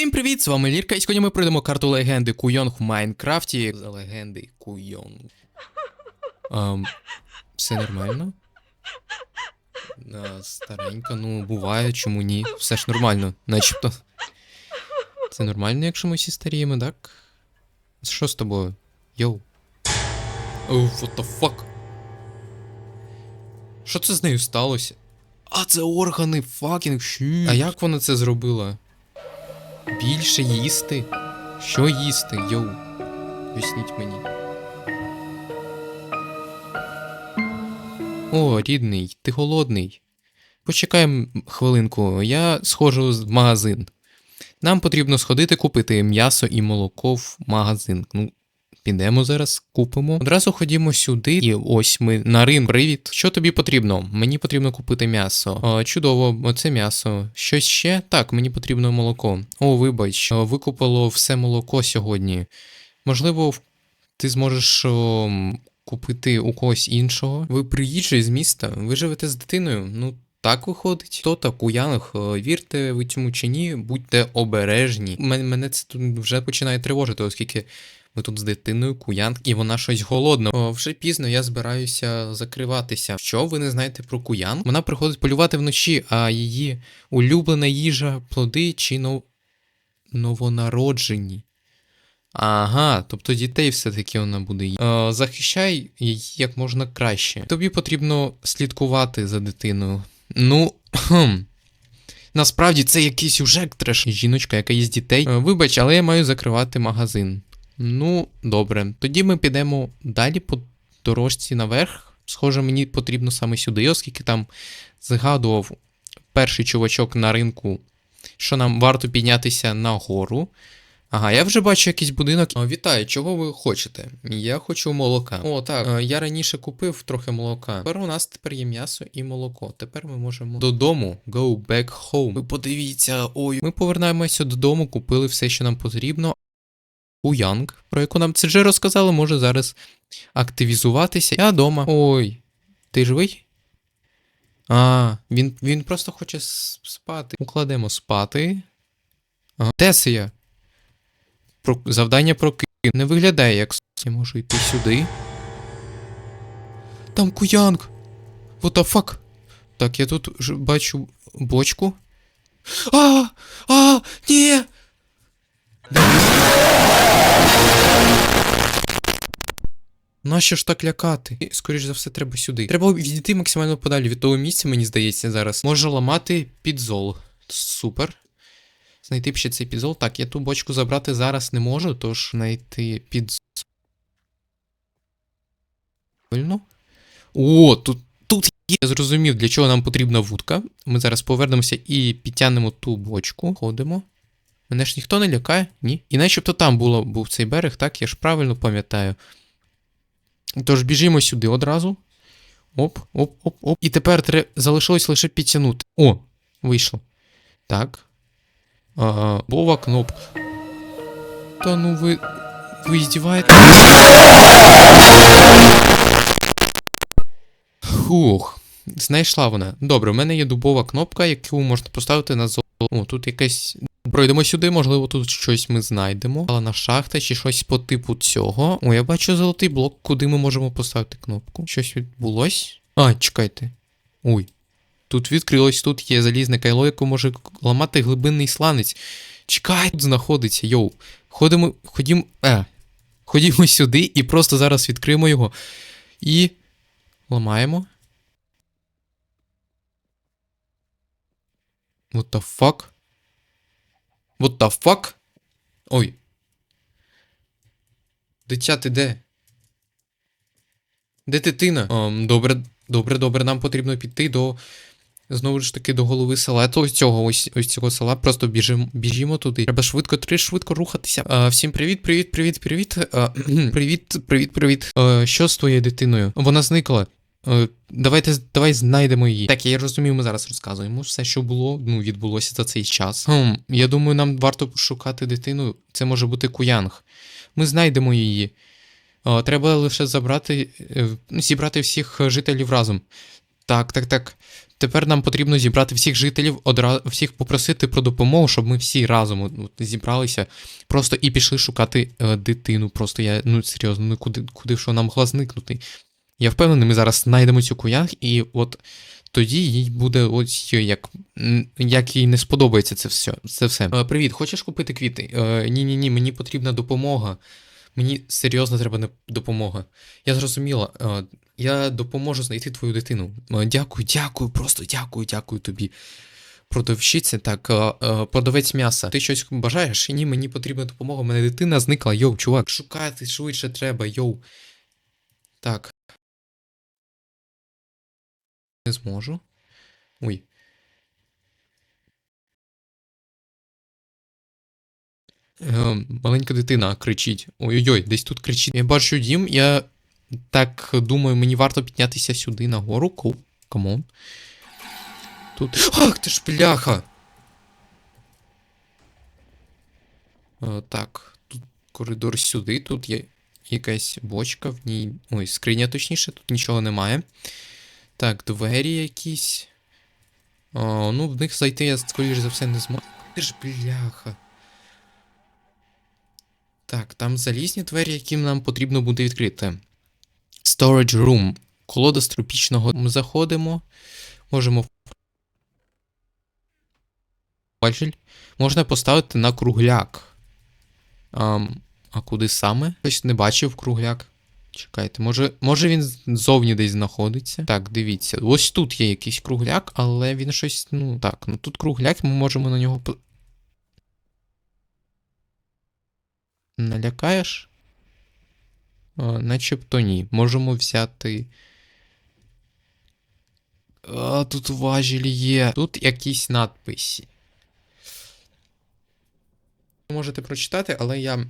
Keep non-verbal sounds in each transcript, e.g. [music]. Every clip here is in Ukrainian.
Всім привіт! З вами Лірка, і сьогодні ми пройдемо карту легенди Куйонг в Майнкрафті. За легенди Куйонг. Ем, все нормально? А, старенька, ну буває, чому ні? Все ж нормально, начебто. Це нормально, якщо ми всі старіємо, так? Що з тобою? Йоу. Оу, what the fuck? Що це з нею сталося? А, це органи, факінг, щит. А як вона це зробила? Більше їсти? Що їсти, йоу? Поясніть мені. О, рідний, ти голодний. Почекаємо хвилинку, я схожу в магазин. Нам потрібно сходити купити м'ясо і молоко в магазин. Ну, підемо зараз, купимо. Одразу ходімо сюди, і ось ми на ринку. Привіт. Що тобі потрібно? Мені потрібно купити м'ясо. О, чудово, оце м'ясо. Щось ще? Так, мені потрібно молоко. О, вибач, викупило все молоко сьогодні. Можливо, ти зможеш о, купити у когось іншого. Ви приїжджі з міста, ви живете з дитиною. Ну. Так виходить, хто так у Янг, вірте ви цьому чи ні, будьте обережні. Мене це тут вже починає тривожити, оскільки ми тут з дитиною Куянг, і вона щось голодна. О, вже пізно я збираюся закриватися. Що ви не знаєте про Куянг? Вона приходить полювати вночі, а її улюблена їжа, плоди чи нов... новонароджені. Ага, тобто дітей все-таки вона буде їсти. Е, захищай її як можна краще. Тобі потрібно слідкувати за дитиною. Ну. Насправді це якийсь уже треш. Жіночка, яка з дітей. Е, вибач, але я маю закривати магазин. Ну, добре. Тоді ми підемо далі по дорожці наверх. Схоже, мені потрібно саме сюди, оскільки там згадував перший чувачок на ринку, що нам варто піднятися нагору. Ага, я вже бачу якийсь будинок. Вітаю, чого ви хочете? Я хочу молока. О, так. Я раніше купив трохи молока. Тепер у нас тепер є м'ясо і молоко. Тепер ми можемо додому. Go back home. Ви подивіться, ой. Ми повернемося додому, купили все, що нам потрібно. У Янг, про яку нам вже розказали, може зараз активізуватися. Я вдома. Ой, ти живий? А, він, він просто хоче спати. Укладемо спати. Ага. Тесія. Про... Завдання прокин. Не виглядає як Я можу йти сюди. Там куянг. What the fuck? Так, я тут бачу бочку. А! А! Ні! Нащо ж так лякати? І, Скоріш за все, треба сюди. Треба відійти максимально подалі від того місця, мені здається, зараз. Можу ламати підзол. Супер. Знайти б ще цей підзол. Так, я ту бочку забрати зараз не можу, тож знайти підзол. О, тут, тут є. Я зрозумів, для чого нам потрібна вудка. Ми зараз повернемося і підтягнемо ту бочку. Ходимо. Мене ж ніхто не лякає? Ні. І начебто там було, був цей берег, так? Я ж правильно пам'ятаю. Тож біжимо сюди одразу. Оп, оп, оп, оп. І тепер тре... залишилось лише підтягнути. О, вийшло. Так. А, Бова кнопка. Та ну ви. Ви здіваєте? Фух. Знайшла вона. Добре, у мене є дубова кнопка, яку можна поставити на золото. О, тут якась. Пройдемо сюди, можливо, тут щось ми знайдемо. Але на шахта чи щось по типу цього. О, я бачу золотий блок, куди ми можемо поставити кнопку. Щось відбулось. А, чекайте. Ой. Тут відкрилось, тут є залізне кайло, яке може ламати глибинний сланець. Чекай, тут знаходиться, йоу. Ходимо, ходімо. Е. Ходімо сюди і просто зараз відкриємо його. І. Ламаємо. What the fuck? What the fuck? Ой. Дитя, ти де? Де дитина? Ем, добре, добре, добре, нам потрібно піти до. Знову ж таки, до голови села. То ось цього, ось, ось цього села. Просто біжимо, біжімо туди. Треба швидко, треба швидко рухатися. Е, всім привіт, привіт, привіт, привіт. Е, [clears throat] привіт, привіт, привіт. Е, що з твоєю дитиною? Вона зникла. Е, давайте, давай знайдемо її. Так, я розумію, ми зараз розказуємо все, що було, ну, відбулося за цей час. Хм, я думаю, нам варто шукати дитину. Це може бути Куянг. Ми знайдемо її. Е, треба лише забрати, е, зібрати всіх жителів разом. Так, так, так. Тепер нам потрібно зібрати всіх жителів, одра... всіх попросити про допомогу, щоб ми всі разом от зібралися просто і пішли шукати е, дитину. Просто я, ну серйозно, ну куди, куди що нам могла зникнути? Я впевнений, ми зараз знайдемо цю куянг, і от тоді їй буде ось як, як їй не сподобається це все. Це все. Е, привіт, хочеш купити квіти? Е, ні, ні, ні, мені потрібна допомога. Мені серйозно треба допомога. Я зрозуміла. Е, я допоможу знайти твою дитину. Дякую, дякую, просто дякую, дякую тобі. Продавщиця, так, продавець м'яса. Ти щось бажаєш? Ні, мені потрібна допомога. Мене дитина зникла. Йоу, чувак, шукати швидше треба, йоу. Так. Не зможу. Ой. Е, маленька дитина кричить. Ой-ой-ой, десь тут кричить. Я бачу дім, я так думаю, мені варто піднятися сюди нагору. Камон. Тут. Ах, ти ж бляха! Е, так, тут коридор сюди, тут є якась бочка, в ній. Ой, скриня точніше, тут нічого немає. Так, двері якісь. О, ну, в них зайти я, скоріш за все, не зможу. Ти ж бляха. Так, там залізні двері, які нам потрібно буде відкрити. Storage room. Колода з тропічного. Ми заходимо. Можемо. Важіль. Можна поставити на кругляк. Ам, а куди саме? Хтось не бачив кругляк. Чекайте, може, може він ззовні десь знаходиться. Так, дивіться. Ось тут є якийсь кругляк, але він щось. Ну так, ну тут кругляк, ми можемо на нього. Налякаєш? А, начебто ні. Можемо взяти. А, тут важіль є. Тут якісь надписи. Можете прочитати, але я.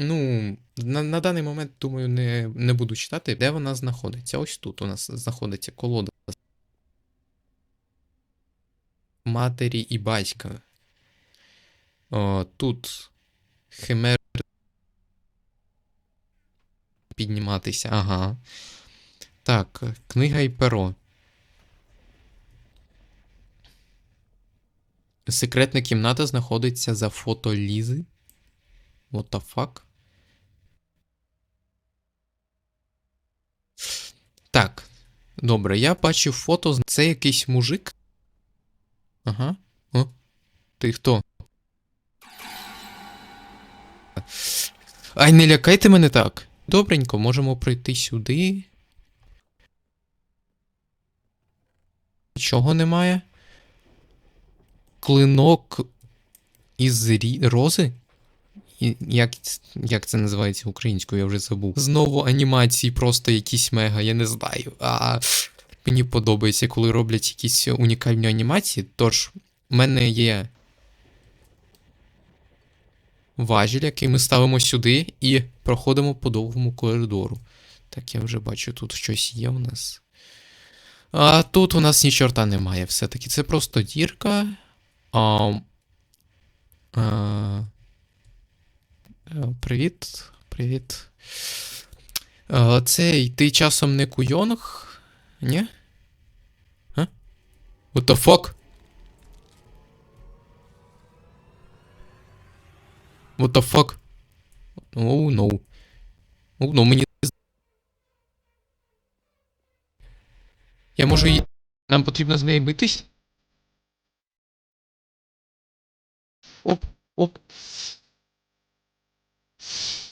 Ну, на, на даний момент, думаю, не, не буду читати, де вона знаходиться. Ось тут у нас знаходиться колода. Матері і батька. О, тут химер підніматися. Ага. Так, книга і перо. Секретна кімната знаходиться за фото Лізи. What the fuck? Так. Добре, я бачив фото. Це якийсь мужик. Ага. О. Ти хто? Ай, не лякайте мене так. Добренько, можемо пройти сюди. Нічого немає. Клинок із рі... рози? Як, як це називається українською, я вже забув. Знову анімації просто якісь мега, я не знаю. А, мені подобається, коли роблять якісь унікальні анімації. Тож, в мене є важіль, який ми ставимо сюди і проходимо по довгому коридору. Так, я вже бачу, тут щось є у нас. А тут у нас ні чорта немає. Все-таки це просто дірка. А, а, Привіт. Привіт. Е, Цей, ти часом не куйонг? Ні? А? What the fuck? What the fuck? Oh no. Oh no, мені. Я можу її. Нам потрібно з нею битись? Оп, оп.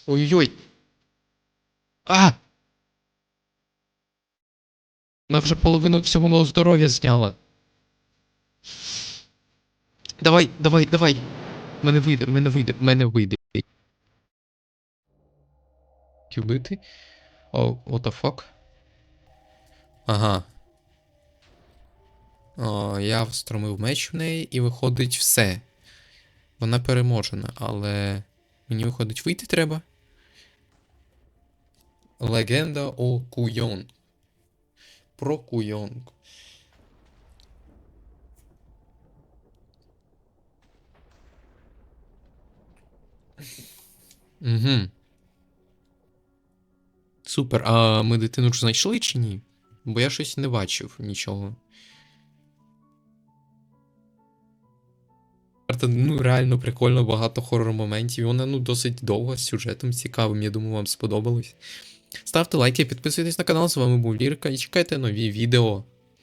Ой-ой-ой. А! Вона вже половину всього мого здоров'я зняла. Давай, давай, давай. Мене вийде, мене вийде, мене вийде. Кюбити? О, what the fuck? Ага. О, я встромив меч в неї і виходить все. Вона переможена, але мені виходить вийти треба. Легенда о Куйонг. Про Куйонг. Угу. Супер. А ми дитину ж знайшли чи ні? Бо я щось не бачив нічого. Карта, ну, реально прикольно, багато хоррор моментів. і Вона ну досить довга з сюжетом цікавим. Я думаю, вам сподобалось. Ставте лайки, підписуйтесь на канал. З вами був Лірка і чекайте нові відео.